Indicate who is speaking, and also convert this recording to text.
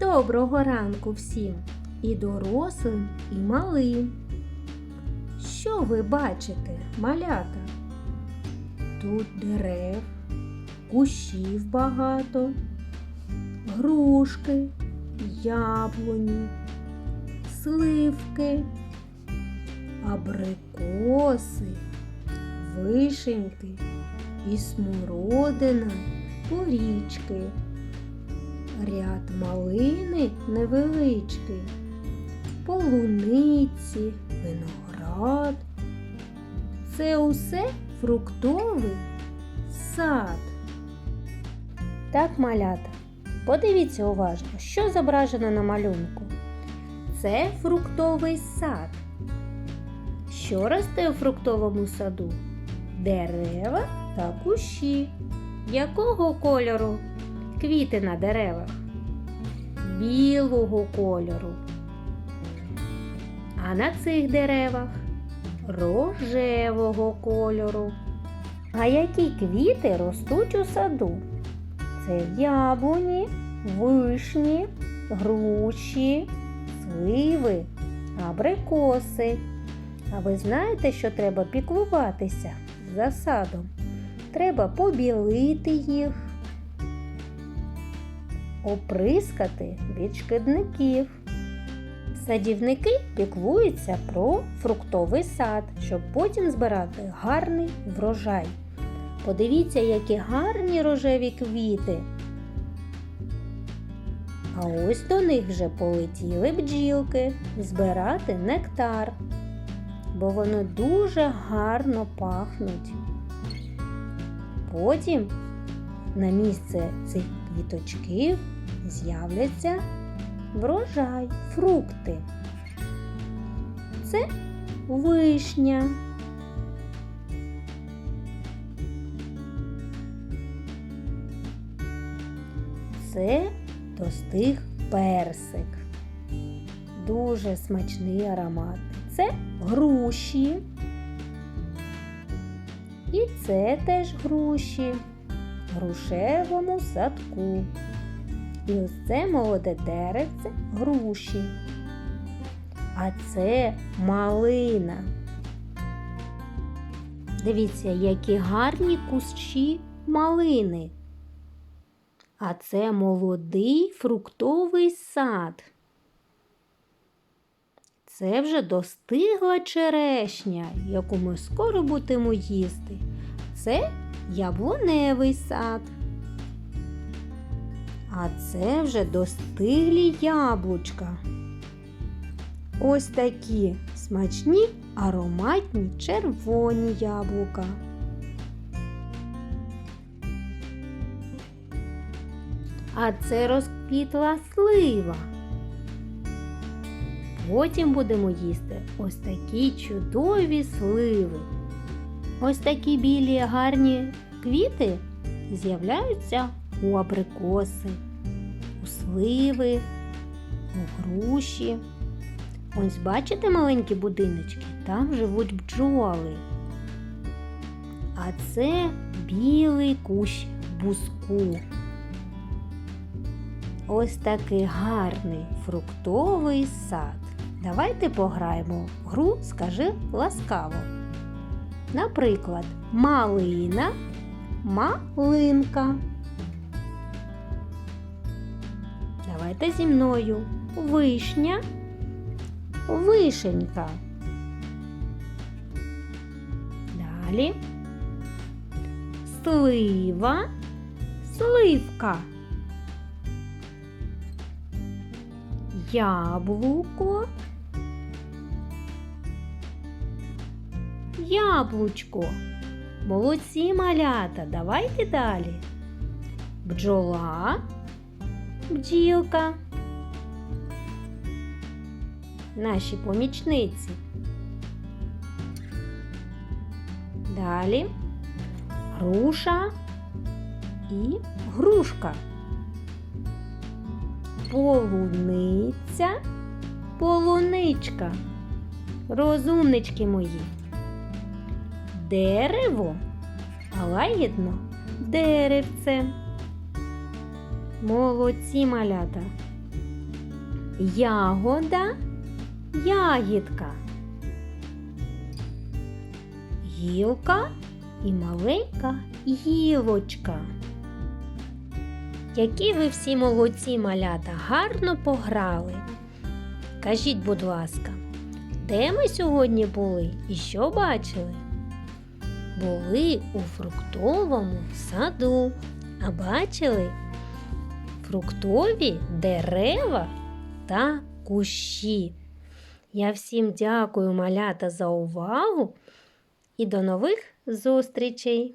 Speaker 1: Доброго ранку всім, і дорослим, і малим. Що ви бачите, малята? Тут дерев, кущів багато, грушки, яблуні, сливки, абрикоси, вишеньки і смородина, порічки. Ряд малини невеличкий, полуниці, виноград. Це усе фруктовий сад. Так, малята, подивіться уважно, що зображено на малюнку. Це фруктовий сад. Що росте у фруктовому саду? Дерева та кущі. Якого кольору? Квіти на деревах білого кольору. А на цих деревах рожевого кольору. А які квіти ростуть у саду? Це яблуні, вишні, груші, сливи, абрикоси. А ви знаєте, що треба піклуватися за садом? Треба побілити їх оприскати від шкідників. Садівники піклуються про фруктовий сад, щоб потім збирати гарний врожай. Подивіться, які гарні рожеві квіти. А ось до них вже полетіли бджілки збирати нектар, бо вони дуже гарно пахнуть. Потім на місце цих квіточків з'являться врожай, фрукти. Це вишня. Це достиг персик. Дуже смачний аромат. Це груші. І це теж груші в грушевому садку. І ось це молоде деревце груші. А це малина. Дивіться, які гарні кущі малини. А це молодий фруктовий сад. Це вже достигла черешня, яку ми скоро будемо їсти. Це яблуневий сад. А це вже достиглі яблучка. Ось такі смачні ароматні червоні яблука. А це розквітла слива. Потім будемо їсти ось такі чудові сливи. Ось такі білі гарні квіти з'являються у абрикоси, у сливи, у груші. Ось бачите маленькі будиночки? Там живуть бджоли. А це білий кущ буску. Ось такий гарний фруктовий сад. Давайте пограємо в гру Скажи ласкаво. Наприклад, малина, малинка. Давайте зі мною вишня, вишенька. Далі слива, сливка. Яблуко, яблучко. Молодці малята, давайте далі. Бджола, бджілка. Наші помічниці. Далі груша і грушка. Полуниця, полуничка. Розумнички мої. Дерево, а лагідно деревце. Молодці малята. ягода, ягідка, гілка і маленька гілочка. Які ви всі молодці малята гарно пограли. Кажіть, будь ласка, де ми сьогодні були і що бачили? Були у фруктовому саду, а бачили фруктові дерева та кущі. Я всім дякую, малята, за увагу і до нових зустрічей!